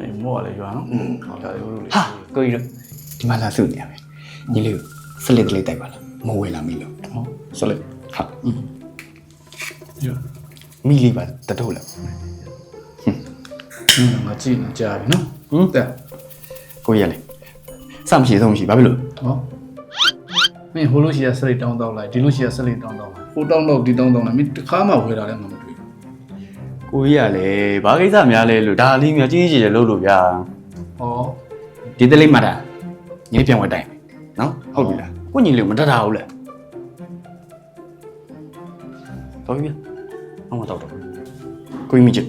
အေးမော်လေရွာနော်ဟုတ်တယ်လို့လေဟာကိုကြီးတို့ဒီမှာလာစုနေရမယ်ညီလေးစလစ်ကလေးတိုက်ပါလားမဝယ်လာမိလို့ဟုတ်စလစ်ဟာရွာမိလေးပါတထုတ်လာဟင်းငါကြည့်နေကြပြီနော်ဟုတ်တယ်ကိုကြီးရလေစမရှိဆုံးမရှိဘာဖြစ်လို့ဟုတ်မင်းဟိုလိုရှိရဆက်လက်တောင်းတော့လိုက်ဒီလိုရှိရဆက်လက်တောင်းတော့လိုက်ဟိုတောင်းတော့ဒီတောင်းတော့လိုက်မင်းတစ်ခါမှဝယ်တာလည်းမတွေ့ ဘူးကိုကြီးရလေဘာကိစ္စများလဲလို့ဒါလေးများကြီးကြီးကျယ်လို့လို့ဗျာဟောဒီတလေးမှတာညီလေးပြန်ဝယ်တိုင်နော်ဟုတ်ပြီလားကိုညီလေးကိုမတတ်တာဟုတ်လားတော်ပြီဗျအမတော်တော့ကိုကြီးမိချစ်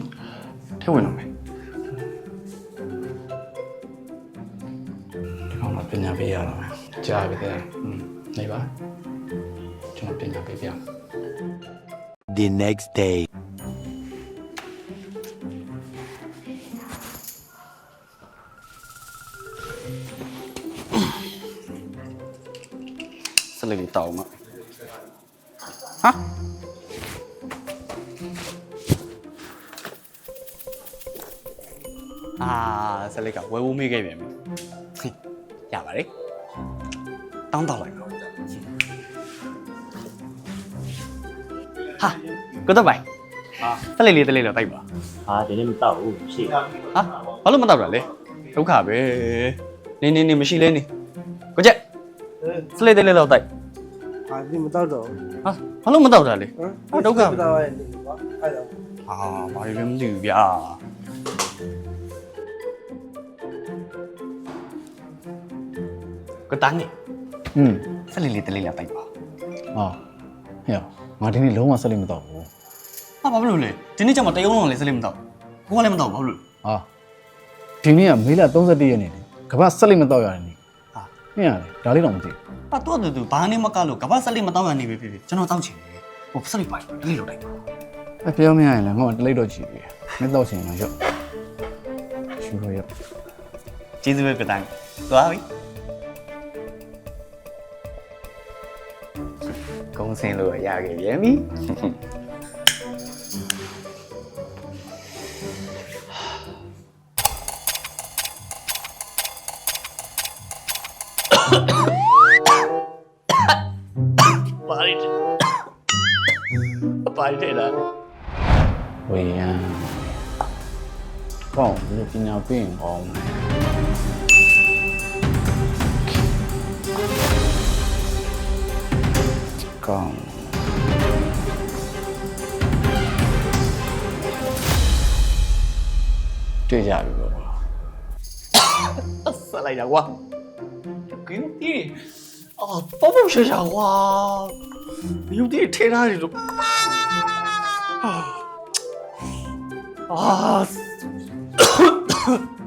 ထဲဝင်တော့မယ်ဒီကောင်တော့ပညာပေးရတော့မယ်ကြားပြီတဲ့อืมနေပါကျွန်တော်ပညာပေးပြမယ် The next day. လက်လေးတောင်းမှာဟာအာဆက်လက်ကဝဲဝူးမေးခဲ့ပြန်ပြီဟင်ရပါတယ်တောင်းတော့လိုက်တော့ဟာကိုတော့ပိုင်ဟာဆက်လက်လေးတလေးတော့တိုက်ပါဟာဒီနေ့မတော့ဘူးရှေ့ဟာဘာလို့မတော့တာလဲဒုက္ခပဲနေနေနေမရှိလဲနေကိုကျက်ဆက်လက်တလေးတော့တိုက် ဟာဒီမတော့တော့ဟာဘာလို့မတော့တာလဲဟမ်ဟာဒုက္ခမတော့ရဲ့နေပါအဲ့တော့ဟာဘာလို့လဲမသိဘူးဗျာကိုတန်းနေอืมဆက်လေးလေးတလေးလာတိုက်ပါဟာဟဲ့ငါဒီနေ့လုံးဝဆက်လိုက်မတော့ဘူးဟာဘာလို့လဲဒီနေ့ကျမှတယုံလုံးလည်းဆက်လေးမတော့ကိုကလည်းမတော့ဘာလို့ဟာဒီနေ့ကမေလ31ရက်နေ့လေကမ္ဘာဆက်လိုက်မတော့ရတယ် နေ့ဟာဟင်းရတယ်ဒါလေးတော့မသိဘူးပါတော့တူတူဘာနေမကလို့ကဘာဆက်လေးမတော့ရနေပြီဖြစ်ဖြစ်ကျွန်တော်တောက်ချင်တယ်ဟိုဆက်လေးပိုင်တလေးလောက်တိုက်ပါအပြောမရရင်လည်းငါ့တလိတ်တော့ချီပြီမင်းတော့ချင်တော့ရော့ရှူတော့ရော့ကျေးဇူးပဲကတိုင်းသွားပြီကုန်းစင်းလို့ရခဲ့ပြန်ပြီ ပါရီပါရီတဲ့လားဝေယံကောင်းဒီလိုပညာပေးရင်ကောင်း မယ်ကောင်းတွေ့ကြပြီပေါ့ဆက်လိုက်တာကွာကင်းတီအော်ပေါ့